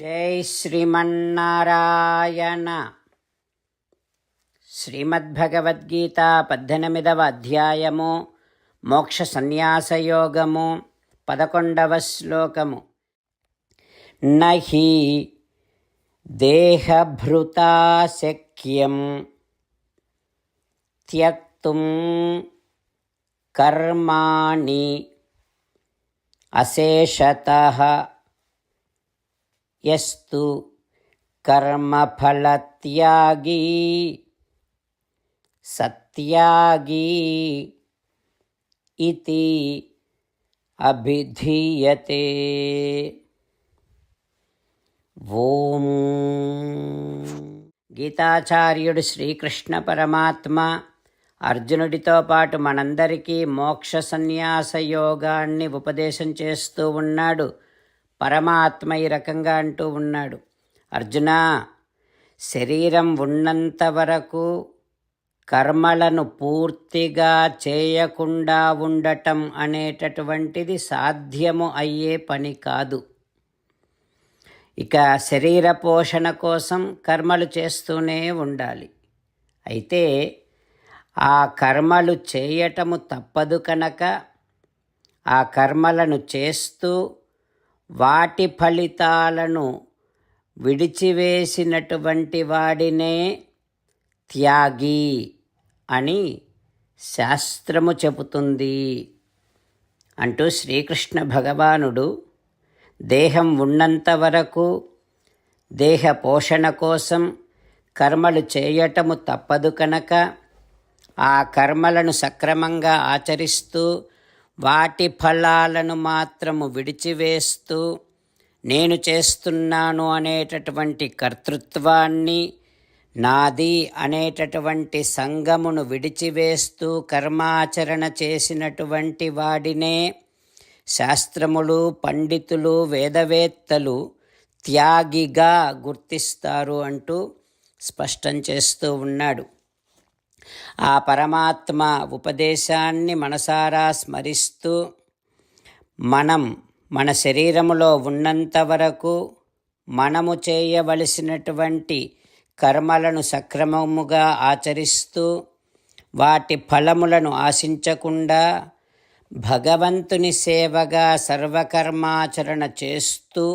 జై శ్రీమన్నారాయణ. శ్రీమద్భగవద్గీత పద్దెనిమిదవ అధ్యాయము మోక్ష సన్యాసయోగము పదకొండవ శ్లోకము. నహి దేహభృతా శక్యం త్యక్తుం కర్మాణి అశేషత. యస్తు కర్మఫలత్యాగీ సత్యాగీ ఇది అభిధీయతే. ఓం. గీతాచార్యుడు శ్రీకృష్ణ పరమాత్మ అర్జునుడితో పాటు మనందరికీ మోక్ష సన్యాస యోగాన్ని ఉపదేశం చేస్తూ ఉన్నాడు. పరమాత్మ ఈ రకంగా అంటూ ఉన్నాడు. అర్జున శరీరం ఉన్నంత వరకు కర్మలను పూర్తిగా చేయకుండా ఉండటం అనేటటువంటిది సాధ్యము అయ్యే పని కాదు. ఇక శరీర పోషణ కోసం కర్మలు చేస్తూనే ఉండాలి. అయితే ఆ కర్మలు చేయటము తప్పదు కనుక ఆ కర్మలను చేస్తూ వాటి ఫలితాలను విడిచివేసినటువంటి వాడినే త్యాగి అని శాస్త్రము చెబుతుంది. అంటూ శ్రీకృష్ణ భగవానుడు దేహం ఉన్నంత వరకు దేహ పోషణ కోసం కర్మలు చేయటము తప్పదు కనుక ఆ కర్మలను సక్రమంగా ఆచరిస్తూ వాటి ఫలాలను మాత్రము విడిచివేస్తూ నేను చేస్తున్నాను అనేటటువంటి కర్తృత్వాన్ని నాది అనేటటువంటి సంగమును విడిచివేస్తూ కర్మాచరణ చేసినటువంటి వాడినే శాస్త్రములు పండితులు వేదవేత్తలు త్యాగిగా గుర్తిస్తారు అంటూ స్పష్టం చేస్తూ ఉన్నాడు. ఆ పరమాత్మ ఉపదేశాన్ని మనసారా స్మరిస్తూ మనం మన శరీరములో ఉన్నంత వరకు మనము చేయవలసినటువంటి కర్మలను సక్రమముగా ఆచరిస్తూ వాటి ఫలములను ఆశించకుండా భగవంతుని సేవగా సర్వకర్మాచరణ చేస్తూ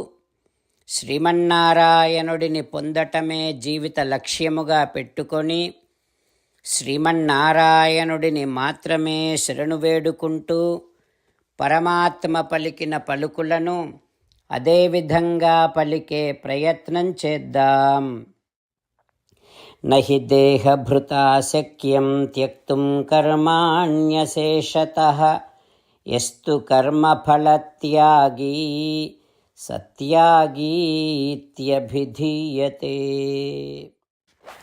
శ్రీమన్నారాయణుడిని పొందటమే జీవిత లక్ష్యముగా పెట్టుకొని శ్రీమన్నారాయణుడిని మాత్రమే శరణు వేడుకుంటూ పరమాత్మ పలికిన పలుకులను అదేవిధంగా పలికే ప్రయత్నం చేద్దాం. నహి దేహభృతా శక్యం త్యక్తుం కర్మాణ్యశేషత ఎస్తు కర్మఫలత్యాగీ సత్యాగీత్యభిధీయతే.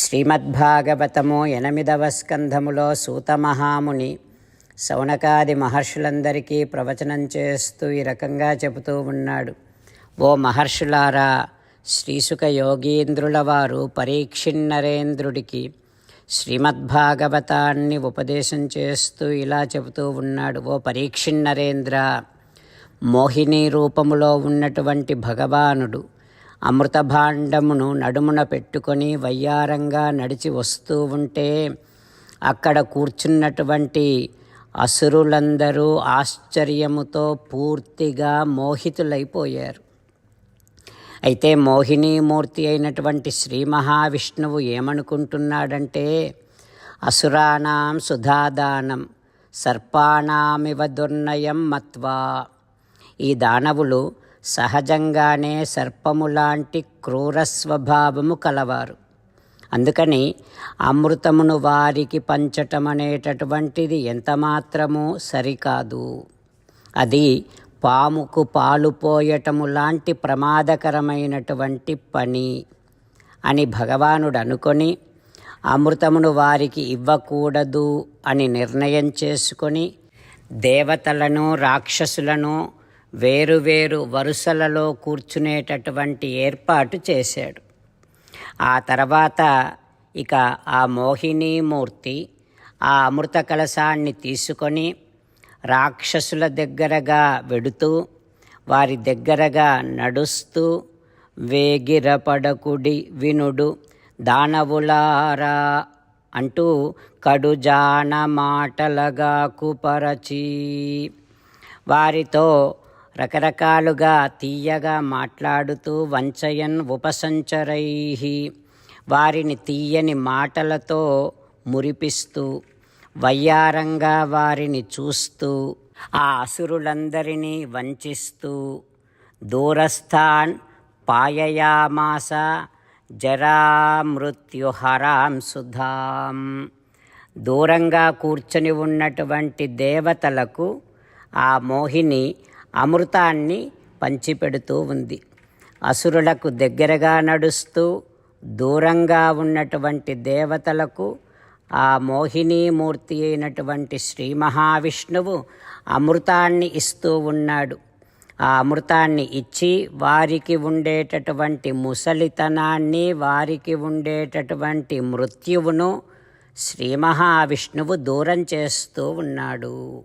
శ్రీమద్భాగవతము ఎనిమిదవ స్కంధములో సూతమహాముని శౌనకాది మహర్షులందరికీ ప్రవచనం చేస్తూ ఈ రకంగా చెబుతూ ఉన్నాడు. ఓ మహర్షులారా శ్రీసుక యోగీంద్రుల వారు పరీక్షిన్నరేంద్రుడికి శ్రీమద్భాగవతాన్ని ఉపదేశం చేస్తూ ఇలా చెబుతూ ఉన్నాడు. ఓ పరీక్షిన్నరేంద్ర మోహిని రూపములో ఉన్నటువంటి భగవానుడు అమృతభాండమును నడుమున పెట్టుకొని వయ్యారంగా నడిచి వస్తూ ఉంటే అక్కడ కూర్చున్నటువంటి అసురులందరూ ఆశ్చర్యముతో పూర్తిగా మోహితులైపోయారు. అయితే మోహినీమూర్తి అయినటువంటి శ్రీ మహావిష్ణువు ఏమనుకుంటున్నాడంటే అసురాణం సుధాదానం సర్పాణామివ దుర్నయం మత్వా. ఈ దానవులు సహజంగానే సర్పములాంటి క్రూర స్వభావము కలవారు. అందుకని అమృతమును వారికి పంచటం అనేటటువంటిది ఎంతమాత్రము సరికాదు. అది పాముకు పాలు పోయటము లాంటి ప్రమాదకరమైనటువంటి పని అని భగవానుడు అనుకొని అమృతమును వారికి ఇవ్వకూడదు అని నిర్ణయం చేసుకొని దేవతలను రాక్షసులను వేరువేరు వరుసలలో కూర్చునేటటువంటి ఏర్పాటు చేశాడు. ఆ తర్వాత ఇక ఆ మోహినీమూర్తి ఆ అమృత కలశాన్ని తీసుకొని రాక్షసుల దగ్గరగా వెడుతూ వారి దగ్గరగా నడుస్తూ వేగిరపడకుడి వినుడు దానవులారా అంటూ కడుజాన మాటలగా కుపరచి వారితో రకరకాలుగా తీయగా మాట్లాడుతూ వంచయన్ ఉపసంచరై వారిని తీయని మాటలతో మురిపిస్తూ వయ్యారంగా వారిని చూస్తూ ఆ అసురులందరినీ వంచిస్తూ దూరస్థాన్ పాయయామాస జరామృత్యుహరాం సుధాం. దూరంగా కూర్చొని ఉన్నటువంటి దేవతలకు ఆ మోహిని అమృతాన్ని పంచిపెడుతూ ఉంది. అసురులకు దగ్గరగా నడుస్తూ దూరంగా ఉన్నటువంటి దేవతలకు ఆ మోహినీమూర్తి అయినటువంటి శ్రీ మహావిష్ణువు అమృతాన్ని ఇస్తూ ఉన్నాడు. ఆ అమృతాన్ని ఇచ్చి వారికి ఉండేటటువంటి ముసలితనాన్ని వారికి ఉండేటటువంటి మృత్యువును శ్రీ మహావిష్ణువు దూరం చేస్తూ ఉన్నాడు.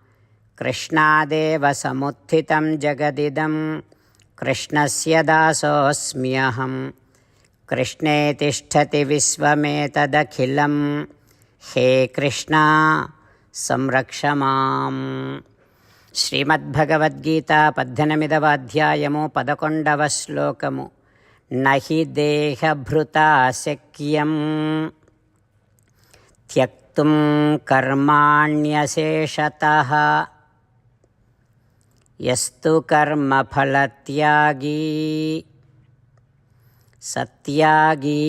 కృష్ణాదేవ సముత్థితం జగదిదం కృష్ణస్య దాసోऽస్మ్యహం కృష్ణే తిష్టతి విశ్వమేతదఖిలం. హే కృష్ణ సంరక్ష మాం. శ్రీమద్భగవద్గీత పద్దెనిమిదవ అధ్యాయము పదకొండవ శ్లోకము. నహి దేహభృతాశక్యం త్యక్తుం కర్మాణ్యశేషత. యస్తు కర్మఫలత్యాగీ సత్యాగీత్యభిధీయతే.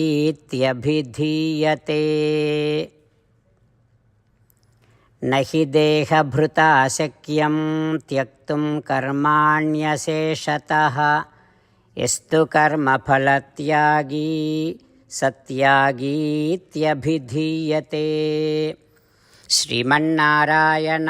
నహి దేహభృతాశక్యం త్యక్తుం కర్మాణ్యశేషత. ఎస్తు కర్మఫలత్యాగీ సత్యాగీత్యభిధీయతే. శ్రీమన్నారాయణ